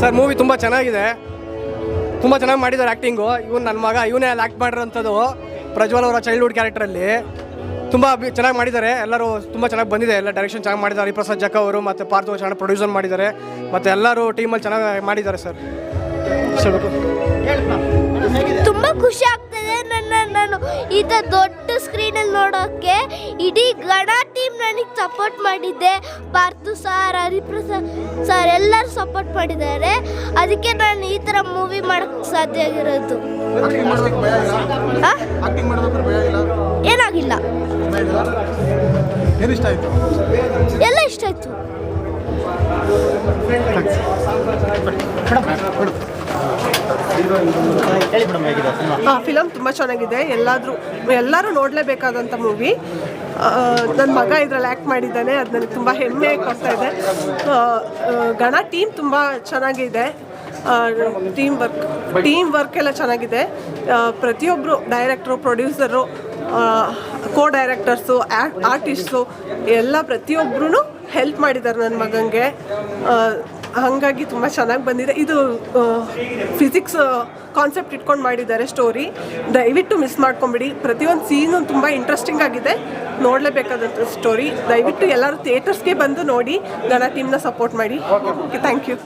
Sir movie ತುಂಬ ಚೆನ್ನಾಗಿದೆ. ತುಂಬ ಚೆನ್ನಾಗಿ ಮಾಡಿದ್ದಾರೆ ಆ್ಯಕ್ಟಿಂಗು ಇವನು ನನ್ನ ಮಗ, ಇವನೇ ಅಲ್ಲಿ ಆ್ಯಕ್ಟ್ ಮಾಡಿರೋಂಥದ್ದು ಪ್ರಜ್ವಲ್ ಅವರ ಚೈಲ್ಡ್ಹುಡ್ ಕ್ಯಾರೆಕ್ಟ್ರಲ್ಲಿ ತುಂಬ ಚೆನ್ನಾಗಿ ಮಾಡಿದ್ದಾರೆ. ಎಲ್ಲರೂ ತುಂಬ ಚೆನ್ನಾಗಿ ಬಂದಿದೆ. ಎಲ್ಲ ಡೈರೆಕ್ಷನ್ ಚೆನ್ನಾಗಿ ಮಾಡಿದ್ದಾರೆ. ಹರಿಪ್ರಸಾದ್ ಜಕ್ಕ ಅವರು ಮತ್ತು ಪಾರ್ಥೋ ಚೆನ್ನಾಗಿ ಪ್ರೊಡ್ಯೂಸರ್ ಮಾಡಿದ್ದಾರೆ. ಮತ್ತು ಎಲ್ಲರೂ ಟೀಮಲ್ಲಿ ಚೆನ್ನಾಗಿ ಮಾಡಿದ್ದಾರೆ ಸರ್. ತುಂಬ ಖುಷಿ ಆಗ್ತದೆ ನನ್ನ ನಾನು ಈ ಥರ ದೊಡ್ಡ ಸ್ಕ್ರೀನಲ್ಲಿ ನೋಡೋಕ್ಕೆ ಇಡೀ ಗಣ ಟೀಮ್ ನನಗೆ ಸಪೋರ್ಟ್ ಮಾಡಿದ್ದೆ. ಪಾರ್ಥು ಸರ್ ಹರಿಪ್ರಸಾದ್ ಸರ್ ಎಲ್ಲರೂ ಸಪೋರ್ಟ್ ಮಾಡಿದ್ದಾರೆ. ಅದಕ್ಕೆ ನಾನು ಈ ಥರ ಮೂವಿ ಮಾಡೋಕ್ಕೆ ಸಾಧ್ಯ ಆಗಿರೋದು. ಏನಾಗಿಲ್ಲ. ಎಲ್ಲ ಇಷ್ಟ ಆಯಿತು. ಹಾಂ ಫಿಲಮ್ ತುಂಬ ಚೆನ್ನಾಗಿದೆ. ಎಲ್ಲಾದರೂ, ಎಲ್ಲರೂ ನೋಡಲೇಬೇಕಾದಂಥ ಮೂವಿ ನನ್ನ ಮಗ ಇದರಲ್ಲಿ ಆ್ಯಕ್ಟ್ ಮಾಡಿದ್ದಾನೆ ಅದು ನನಗೆ ತುಂಬ ಹೆಮ್ಮೆ ಕೊಡ್ತಾ ಇದೆ. ಗಣ ಟೀಮ್ ತುಂಬ ಚೆನ್ನಾಗಿದೆ. ಟೀಮ್ ವರ್ಕ್ ಟೀಮ್ ವರ್ಕ್ ಎಲ್ಲ ಚೆನ್ನಾಗಿದೆ. ಪ್ರತಿಯೊಬ್ಬರು director producer co directors artist ಎಲ್ಲ ಪ್ರತಿಯೊಬ್ಬರೂ ಹೆಲ್ಪ್ ಮಾಡಿದ್ದಾರೆ ನನ್ನ ಮಗನಿಗೆ ಹಾಗಾಗಿ ತುಂಬ ಚೆನ್ನಾಗಿ ಬಂದಿದೆ. ಇದು ಫಿಸಿಕ್ಸ್ ಕಾನ್ಸೆಪ್ಟ್ ಇಟ್ಕೊಂಡು ಮಾಡಿದ್ದಾರೆ ಸ್ಟೋರಿ ದಯವಿಟ್ಟು ಮಿಸ್ ಮಾಡ್ಕೊಂಬಿಡಿ. ಪ್ರತಿಯೊಂದು ಸೀನು ತುಂಬ ಇಂಟ್ರೆಸ್ಟಿಂಗ್ ಆಗಿದೆ. ನೋಡಲೇಬೇಕಾದಂಥ ಸ್ಟೋರಿ ದಯವಿಟ್ಟು ಎಲ್ಲರೂ ಥಿಯೇಟರ್ಸ್ಗೆ ಬಂದು ನೋಡಿ. ನನ್ನ ಟೀಮ್ನ ಸಪೋರ್ಟ್ ಮಾಡಿ. Okay thank you